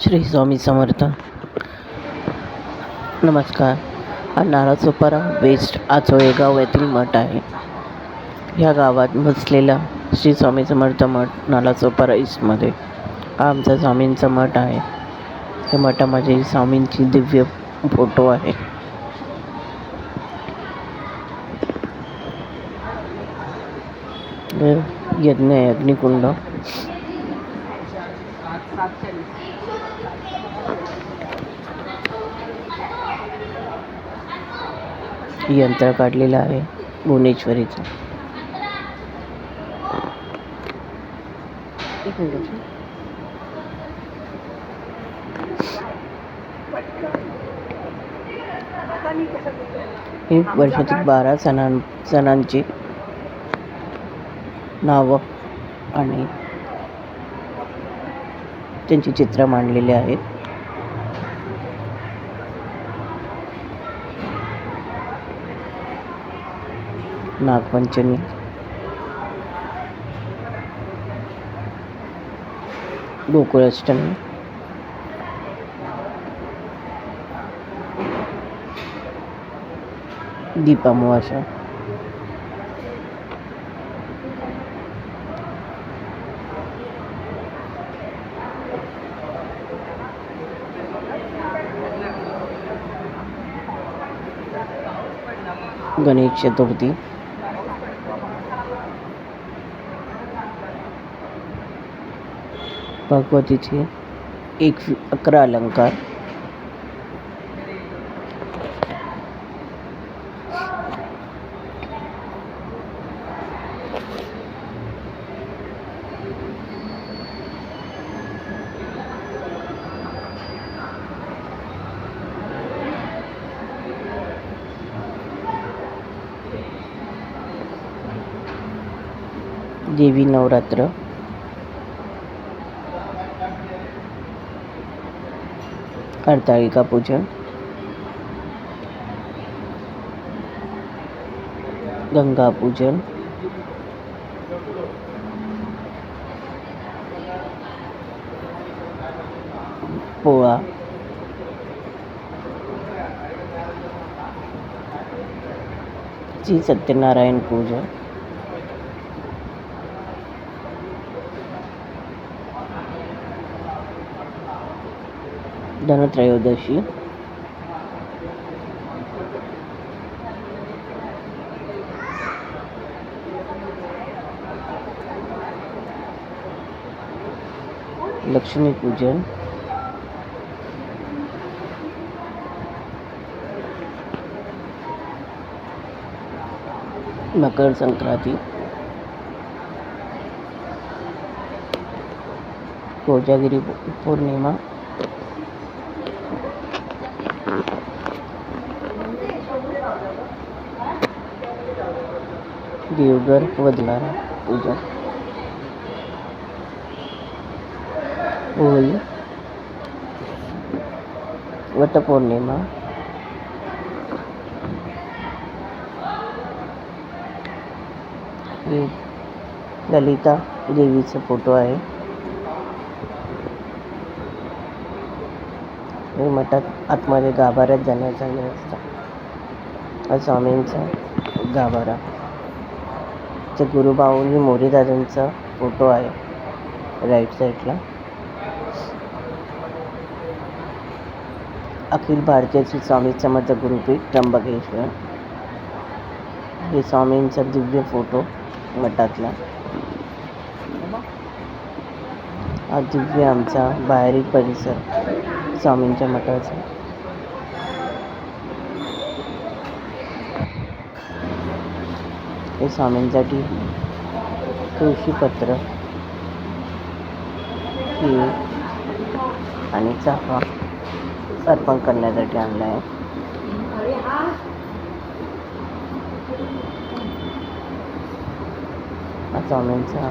श्री स्वामी समर्थ. नमस्कार. हा नारळसोपारा वेस्ट आचोळे गाव येथील मठ आहे. ह्या गावात बसलेला श्री स्वामी समर्थ मठ नालासोपारा ईस्टमध्ये हा आमचा स्वामींचा मठ आहे. या मठामध्ये स्वामींची दिव्य फोटो आहे. यज्ञ आहे अग्निकुंड यंत्र काढलेलं आहे भुवनेश्वरीचं. एक मिनिट ही. वर्षातील बारा सणां सणांची नावं आणि त्यांची चित्र मांडलेली आहेत. नागपंचमी. गोकुळाष्टमी. दीपामुवाशा गणेश चतुर्थी। भगवती भगवतीचे एक अकरा अलंकार। देवी नवरात्र. हरताळिका पूजन. गंगा पूजन. पोळा. श्री सत्यनारायण पूजन. धनत्रयोदशी. लक्ष्मीपूजन मकर संक्रांती. कोजागिरी पौर्णिमा. देवघर वदनारा पूजा. होळी. वटपौर्णिमा. हे ललिता देवीचा फोटो आहे. हे मठात आतमध्ये गाभाऱ्यात जाण्याचा व्यवस्था. हा स्वामींचा गाभारा. ते गुरुबाऊंनी मोरेदादांचा फोटो आहे राईट साईडला अखिल भारतीय श्री स्वामी समर्थ गुरुपीठ त्र्यंबकेश्वर. हे स्वामींचा दिव्य फोटो मठातला. हा दिव्य आमचा बाहेरील परिसर स्वामींच्या मठाचा. हे स्वामींसाठी तुळशीपत्र खीर आणि चहा अर्पण करण्यासाठी आणला आहे. हा स्वामींचा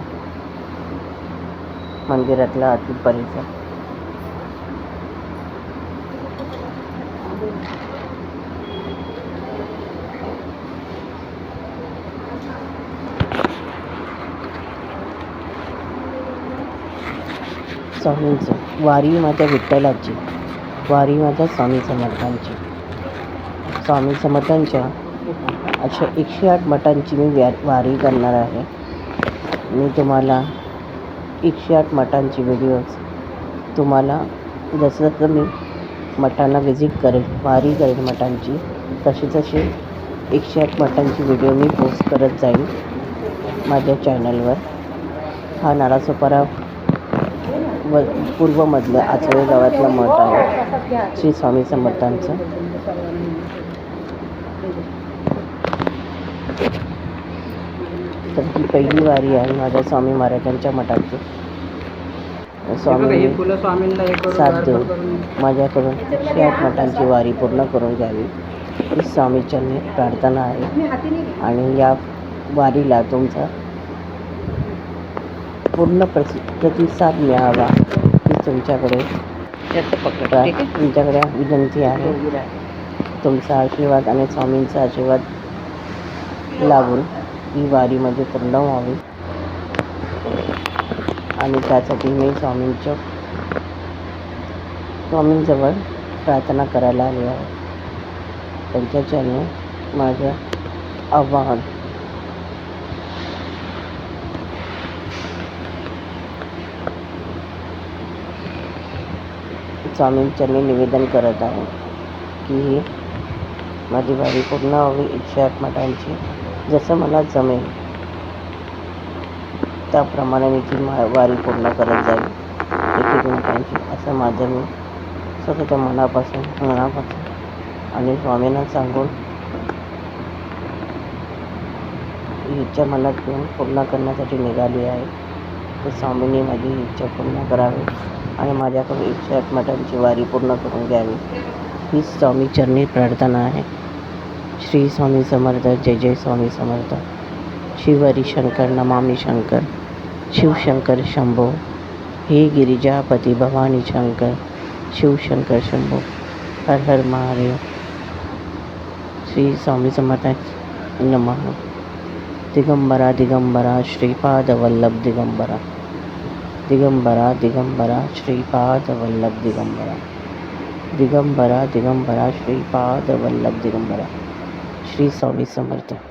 मंदिरातला अति परिसर स्वामींचं. वारी माझ्या विठ्ठलाची. वारी माझ्या स्वामी समर्थांची. स्वामी समर्थांच्या अशा एकशे आठ मठांची मी व्या वारी करणार आहे. मी तुम्हाला एकशे आठ मठांची व्हिडिओज तुम्हाला जसं जसं मी मठांना व्हिजिट करेल वारी करेल मठांची तशी तशी एकशे आठ मठांची व्हिडिओ मी पोस्ट करत जाईल माझ्या चॅनलवर हा नालासोपारा व पूर्वमधलं आचळे गावातलं मठ आहे. श्री स्वामी समर्थांचं. तर ही पहिली वारी आहे माझ्या स्वामी महाराजांच्या मठाची. स्वामी हे फुलं स्वामींना हे करून साथ देऊन माझ्याकडून आठ मठांची वारी पूर्ण करून घ्यावी. ही स्वामीचरणी प्रार्थना आहे. आणि या वारीला तुमचा पूर्ण प्रति प्रतिसाद मिळावा ही तुमच्याकडे तुमच्याकडे विनंती आहे. तुमचा आशीर्वाद आणि स्वामींचा आशीर्वाद लावून ही वारीमध्ये पूर्ण व्हावी. आणि त्यासाठी मी स्वामींच्या स्वामींजवळ प्रार्थना करायला आली आहे. त्यांच्या चरणी माझं आव्हान स्वामींचरणी निवेदन करत आहे की ही माझी वारी पूर्ण व्हावी एकशे आठ मठांची जसं मला जमेल, त्याप्रमाणे मी ती मा, वारी पूर्ण करत जाईल. एक मठांची असं माझं मी स्वतःच्या मनापासून मनापासून आणि स्वामींना सांगून इच्छा मनात घेऊन पूर्ण करण्यासाठी निघाली आहे. तर स्वामींनी माझी इच्छा पूर्ण करावी. आणि माझ्याकडून इच्छा आठ मठांची वारी पूर्ण करून घ्यावी. ही स्वामी चरणी प्रार्थना आहे. श्री स्वामी समर्थ जय जय स्वामी समर्थ. शिवरी शंकर नमामी शंकर शिवशंकर शंभो. हे गिरिजापती भवानी शंकर शिवशंकर शंभो. हर हर महादेव. श्री स्वामी समर्थ नमः. दिगंबरा दिगंबरा श्रीपाद वल्लभ दिगंबरा. दिगंबरा दिगंबरा श्रीपाद वल्लभ दिगंबरा। दिगंबरा दिगंबरा श्रीपाद वल्लभ दिगंबरा। श्री स्वामी समर्थ।